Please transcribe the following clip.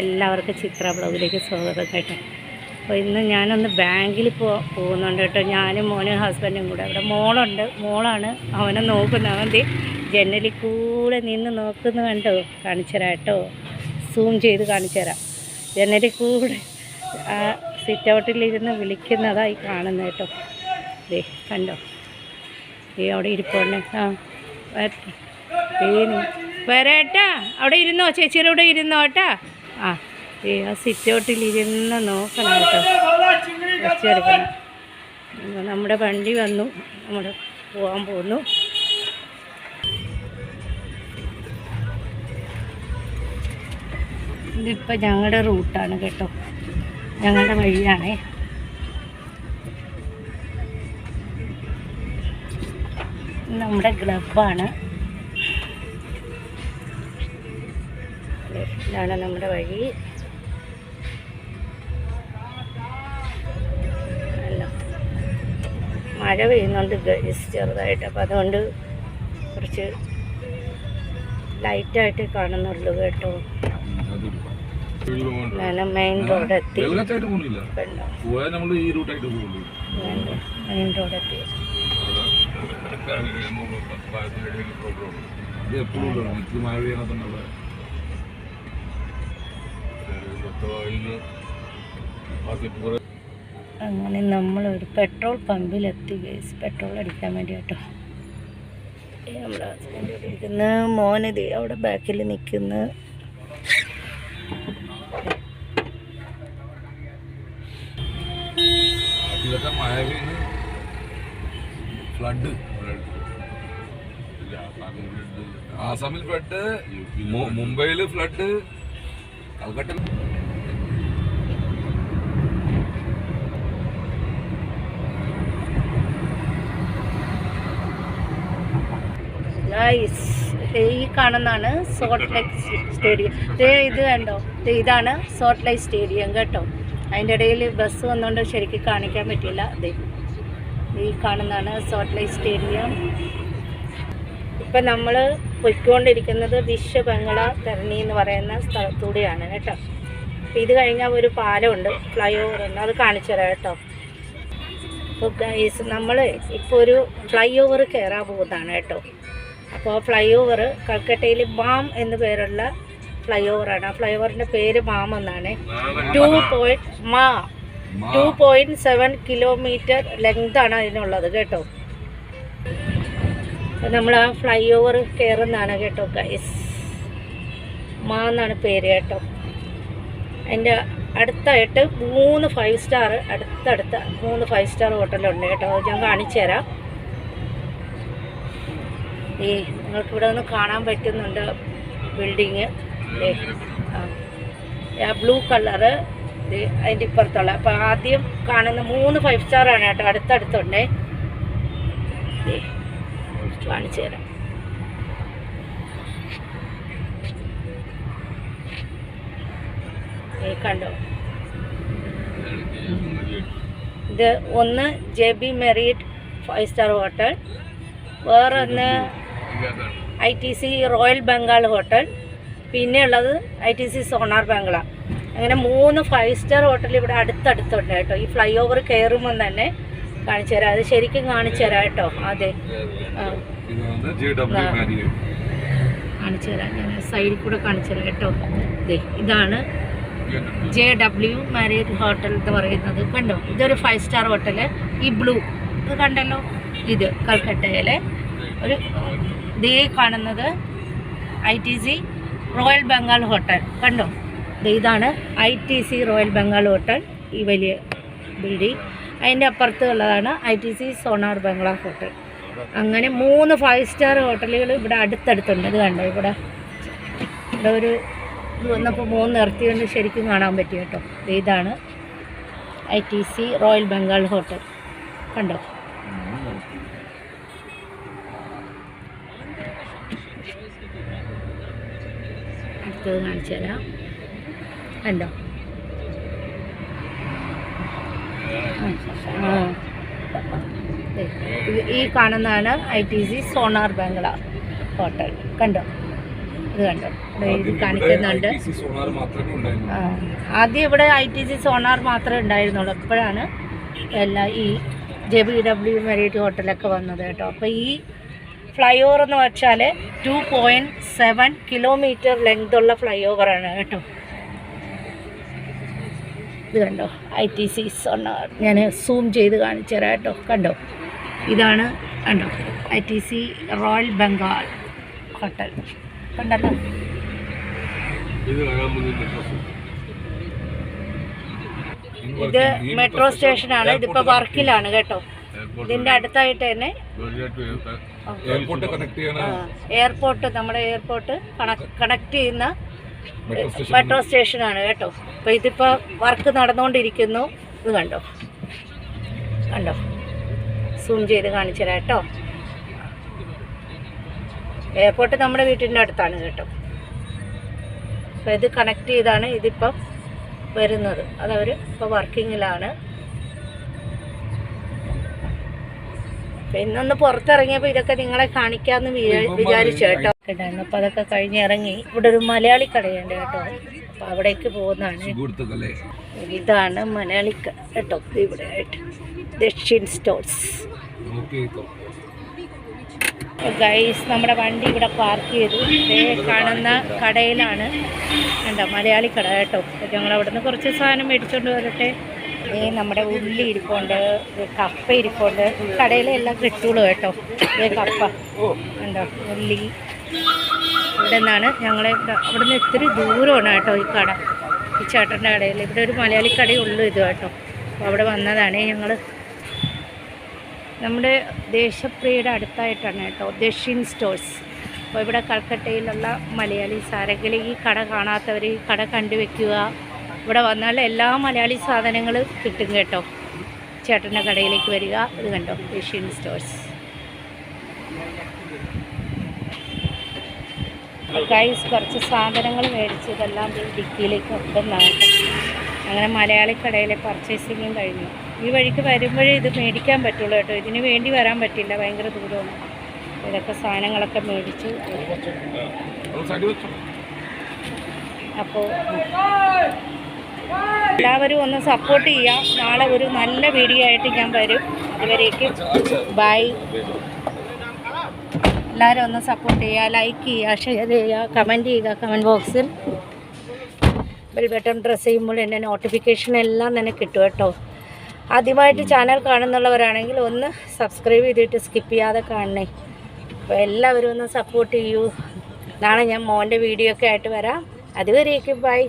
എല്ലാവർക്കും ചിത്ര ബ്ലോഗിലേക്ക് സ്വാഗതം കേട്ടോ. അപ്പോൾ ഇന്ന് ഞാനൊന്ന് ബാങ്കിൽ പോ പോകുന്നുണ്ട് കേട്ടോ. ഞാനും മോനും ഹസ്ബൻഡും കൂടെ അവിടെ മോളുണ്ട്. മോളാണ് അവനെ നോക്കുന്നത്. അവൻ ജനലിൽ കൂടെ നിന്ന് നോക്കുന്ന കണ്ടോ? കാണിച്ചു തരാം കേട്ടോ. സൂം ചെയ്ത് കാണിച്ചു തരാം. ജനലിൽ കൂടെ ആ സിറ്റ് ഔട്ടിലിരുന്ന് വിളിക്കുന്നതായി കാണുന്നത് കേട്ടോ. ദേ കണ്ടോ? ഈ അവിടെ ഇരിപ്പുണ്ട്. ആ വരട്ടെ. വരട്ടാ. അവിടെ ഇരുന്നോ? ചേച്ചിയുടെ കൂടെ ഇരുന്നോ കേട്ടാ. ആ ഈ ആ സിറ്റൗട്ടിൽ ഇരുന്ന് നോക്കണം കേട്ടോ. നമ്മുടെ വണ്ടി വന്നു. നമ്മൾ പോകാൻ പോകുന്നു ഇതിപ്പോൾ ഞങ്ങളുടെ റൂട്ടാണ് കേട്ടോ. ഞങ്ങളുടെ വഴിയാണേ. നമ്മുടെ ക്ലബാണ് ഇതാണ് നമ്മുടെ വഴി. മഴ പെയ്യുന്നുണ്ട് ചെറുതായിട്ട്. അപ്പം അതുകൊണ്ട് കുറച്ച് ലൈറ്റായിട്ട് കാണുന്നുള്ളൂ കേട്ടോ. മെയിൻ റോഡ് എത്തി. മെയിൻ റോഡ് എത്തി. എപ്പോഴും മഴ പെയ്യാത്തുണ്ടല്ല അങ്ങനെ നമ്മൾ ഒരു പെട്രോൾ പമ്പിലെത്തി ഗൈസ് പെട്രോൾ അടിക്കാൻ വേണ്ടി കേട്ടോ നമ്മുടെ ഹസ്ബൻഡ് ഇരിക്കുന്ന. മോനത് അവിടെ ബാക്കിൽ നിൽക്കുന്നു. ഫ്ലഡ് ആസാമിൽ ഫ്ലഡ് മുംബൈയിൽ ഫ്ലഡ് കൽക്കട്ട ഗൈസ് ഈ കാണുന്നതാണ് സോൾട്ട് ലൈക്ക് സ്റ്റേഡിയം ദേ ഇത് കണ്ടോ? ഇതാണ് സോൾട്ട് ലൈക്ക് സ്റ്റേഡിയം കേട്ടോ. അതിന്റെ ഇടയിൽ ബസ് വന്നുകൊണ്ട് ശരിക്കും കാണിക്കാൻ പറ്റില്ല ദേ ഈ കാണുന്നതാണ് സോൾട്ട് ലൈക്ക് സ്റ്റേഡിയം ഇപ്പം നമ്മൾ പൊയ്ക്കൊണ്ടിരിക്കുന്നത് വിശ്വ ബംഗള തെരണി എന്ന് പറയുന്ന സ്ഥലത്തൂടെയാണ് കേട്ടോ. ഇത് കഴിഞ്ഞാൽ ഒരു പാലമുണ്ട് ഫ്ലൈ ഓവർ ഉണ്ട് അത് കാണിച്ചു തരാം കേട്ടോ. അപ്പോൾ നമ്മൾ ഇപ്പോൾ ഒരു ഫ്ലൈ ഓവർ കയറാൻ പോകുന്നതാണ് കേട്ടോ. അപ്പോൾ ഫ്ലൈ ഓവർ കൽക്കട്ടയിൽ ബാം എന്ന് പേരുള്ള ഫ്ലൈ ഓവറാണ് ആ ഫ്ലൈ ഓവറിന്റെ പേര് മാം എന്നാണ്. Two point Maa. Two point seven kilometre ലെങ്താണ് അതിനുള്ളത് കേട്ടോ. നമ്മൾ ആ ഫ്ലൈ ഓവർ കയറുന്നതാണ് കേട്ടോ ഗൈസ് മാ എന്നാണ് പേര് കേട്ടോ. അതിന്റെ അടുത്തായിട്ട് മൂന്ന് ഫൈവ് സ്റ്റാർ അടുത്തടുത്ത മൂന്ന് ഫൈവ് സ്റ്റാർ ഹോട്ടലുണ്ട് കേട്ടോ. അത് ഞാൻ കാണിച്ചു തരാം ഈ നിങ്ങൾക്ക് ഇവിടെ നിന്ന് കാണാൻ പറ്റുന്നുണ്ട് ബിൽഡിങ് ആ ബ്ലൂ കളറ് അതിന്റെ ഇപ്പുറത്തുള്ള. അപ്പോൾ ആദ്യം കാണുന്ന മൂന്ന് ഫൈവ് സ്റ്റാറാണ് കേട്ടോ. അടുത്തടുത്തുണ്ടേ. കാണിച്ചു തരാം. കണ്ടോ? ഇത് ഒന്ന് J B Marriott five star hotel വേറൊന്ന് I T C Royal Bengal hotel പിന്നെ ഉള്ളത് I T C Sonar Bangla. അങ്ങനെ മൂന്ന് ഫൈവ് സ്റ്റാർ ഹോട്ടൽ ഇവിടെ അടുത്തടുത്തുണ്ട് കേട്ടോ. ഈ ഫ്ലൈ ഓവർ കയറുമ്പോൾ തന്നെ കാണിച്ചു തരാം. അത് ശരിക്കും കാണിച്ചു തരാം കേട്ടോ. അതെ. കാണിച്ചു തരാം. ഞാൻ സൈഡിൽ കൂടെ കാണിച്ചു തരാം കേട്ടോ. ഇതാണ് ജെ ഡബ്ല്യു മാരിയറ്റ് ഹോട്ടൽ എന്ന് പറയുന്നത്. കണ്ടോ? ഇതൊരു ഫൈവ് സ്റ്റാർ ഹോട്ടൽ ഈ ബ്ലൂ. ഇത് കണ്ടല്ലോ? ഇത് കൽക്കട്ടയിലെ ഒരു ദേ കാണുന്നത് I T C Royal Bengal hotel കണ്ടോ? ഇതാണ് I T C Royal Bengal hotel ഈ വലിയ ബിൽഡിംഗ് അതിന്റെ അപ്പുറത്ത് ഉള്ളതാണ് I T C Sonar Bangla hotel അങ്ങനെ മൂന്ന് ഫൈവ് സ്റ്റാർ ഹോട്ടലുകൾ ഇവിടെ അടുത്തടുത്തുണ്ട്. ഇത് കണ്ടോ? ഇവിടെ ഇവിടെ ഒരു വന്നപ്പോൾ മൂന്ന് നിർത്തിയോണ്ട് ശരിക്കും കാണാൻ പറ്റി കേട്ടോ. ഇതാണ് I T C Royal Bengal hotel കണ്ടോ? അടുത്തത് കാണിച്ചു തരാം. കണ്ടോ? ആ. ഈ കാണുന്നതാണ് I T C Sonar Bangla hotel. കണ്ടോ? ഇത് കണ്ടോ? ഇത് കാണിക്കുന്നുണ്ട്. ആദ്യം ഇവിടെ ഐ ടി സി സോണാർ മാത്രമേ ഉണ്ടായിരുന്നുള്ളൂ. ഇപ്പോഴാണ് എല്ലാ ഈ ജെ ബി ഡബ്ല്യു മെരീറ്റ് ഹോട്ടലൊക്കെ വന്നത് കേട്ടോ. അപ്പോൾ ഈ ഫ്ലൈ ഓവർ എന്ന് വെച്ചാൽ two point seven kilometre length ഉള്ള ഫ്ലൈ ഓവറാണ് കേട്ടോ. ഇത് കണ്ടോ? ഐ ടി സി ഞാൻ സൂം ചെയ്ത് കാണിച്ചു തരാം കേട്ടോ. കണ്ടോ? ഇതാണ് കണ്ടോ? I T C Royal Bengal hotel കണ്ടല്ലോ? ഇത് മെട്രോ സ്റ്റേഷനാണ് ഇതിപ്പോൾ വർക്കിലാണ് കേട്ടോ. ഇതിന്റെ അടുത്തായിട്ട് തന്നെ എയർപോർട്ട് കണക്ട് ചെയ്യണ എയർപോർട്ട് നമ്മുടെ എയർപോർട്ട് കണക്ട് ചെയ്യുന്ന മെട്രോ സ്റ്റേഷൻ ആണ് സ്റ്റേഷനാണ് കേട്ടോ. അപ്പോൾ ഇതിപ്പോൾ വർക്ക് നടന്നുകൊണ്ടിരിക്കുന്നു ഇത് കണ്ടോ? കണ്ടോ? സൂം ചെയ്ത് കാണിച്ചു തരാം കേട്ടോ. എയർപോർട്ട് നമ്മുടെ വീട്ടിന്റെ അടുത്താണ് കേട്ടോ. അപ്പോൾ ഇത് കണക്ട് ചെയ്താണ് ഇതിപ്പം വരുന്നത്. അതവർ ഇപ്പോൾ വർക്കിങ്ങിലാണ് ഇന്നൊന്ന് പുറത്തിറങ്ങിയപ്പോൾ ഇതൊക്കെ നിങ്ങളെ കാണിക്കാമെന്ന് വിചാ- വിചാരിച്ചു കേട്ടോ. ഉണ്ടായിരുന്നു അപ്പോൾ അതൊക്കെ കഴിഞ്ഞ് ഇറങ്ങി. ഇവിടെ ഒരു മലയാളി കടയുണ്ട് കേട്ടോ. അപ്പോൾ അവിടേക്ക് പോകുന്നതാണ്. ഇതാണ് മലയാളി കട കേട്ടോ. ഇവിടെ ആയിട്ട്. ദക്ഷിൺ സ്റ്റോൾസ് ഗൈസ് നമ്മുടെ വണ്ടി ഇവിടെ പാർക്ക് ചെയ്തു. കാണുന്ന കടയിലാണ്. എന്താ മലയാളി കട കേട്ടോ. ഞങ്ങൾ അവിടുന്ന് കുറച്ച് സാധനം മേടിച്ചുകൊണ്ട് വരട്ടെ. നമ്മുടെ ഉള്ളി ഇരിപ്പുണ്ട് കപ്പ ഇരിപ്പുണ്ട്. കടയിലെല്ലാം കിട്ടുള്ളൂ കേട്ടോ. ഈ കപ്പ. ഉണ്ടോ ഉള്ളി. ഇവിടെ നിന്നാണ് ഞങ്ങളെ അവിടെ നിന്ന് ഇത്തിരി ദൂരമാണ് കേട്ടോ ഈ കട. ഈ ചേട്ടന്റെ കടയിൽ. ഇവിടെ ഒരു മലയാളി കടയുള്ളൂ ഇത് കേട്ടോ. അപ്പോൾ അവിടെ വന്നതാണ് ഞങ്ങൾ നമ്മുടെ ദേശപ്രിയയുടെ അടുത്തായിട്ടാണ് കേട്ടോ. ദക്ഷിൺ സ്റ്റോഴ്സ്. അപ്പോൾ ഇവിടെ കൽക്കട്ടയിലുള്ള മലയാളി സാരെങ്കിലും ഈ കട കാണാത്തവർ ഈ കട കണ്ടുവെക്കുക. ഇവിടെ വന്നാൽ എല്ലാ മലയാളി സാധനങ്ങൾ കിട്ടും കേട്ടോ. ചേട്ടന്റെ കടയിലേക്ക് വരിക. ഇത് കണ്ടോ? Asian stores. ഗൈസ് കുറച്ച് സാധനങ്ങൾ മേടിച്ചതെല്ലാം ഡിക്കിയിലേക്ക് വെക്കുന്നതാണ് അങ്ങനെ മലയാളി കടയിലെ പർച്ചേസിങ്ങും കഴിഞ്ഞു. ഈ വഴിക്ക് വരുമ്പോഴേ ഇത് മേടിക്കാൻ പറ്റുള്ളൂ കേട്ടോ. ഇതിന് വേണ്ടി വരാൻ പറ്റില്ല. ഭയങ്കര ദൂരമാണ്. ഇതൊക്കെ സാധനങ്ങളൊക്കെ മേടിച്ചു. അപ്പോൾ എല്ലാവരും ഒന്ന് സപ്പോർട്ട് ചെയ്യാം. നാളെ ഒരു നല്ല വീഡിയോ ആയിട്ട് ഞാൻ വരും. ഇവരേക്ക് ബൈ എല്ലാവരും ഒന്ന് സപ്പോർട്ട് ചെയ്യുക ലൈക്ക് ചെയ്യുക ഷെയർ ചെയ്യുക കമന്റ് ചെയ്യുക കമന്റ് ബോക്സിൽ ബെൽ ഡ്രസ്സ് ചെയ്യുമ്പോൾ എന്റെ നോട്ടിഫിക്കേഷൻ എല്ലാം തന്നെ കിട്ടും കേട്ടോ. ആദ്യമായിട്ട് ചാനൽ കാണുന്നുള്ളവരാണെങ്കിൽ ഒന്ന് സബ്സ്ക്രൈബ് ചെയ്തിട്ട് സ്കിപ്പ് ചെയ്യാതെ കാണണേ. അപ്പോൾ എല്ലാവരും ഒന്ന് സപ്പോർട്ട് ചെയ്യൂ. നാളെ ഞാൻ മോന്റെ വീഡിയോ ഒക്കെ ആയിട്ട് വരാം. അതുവരെയൊക്കെ ബൈ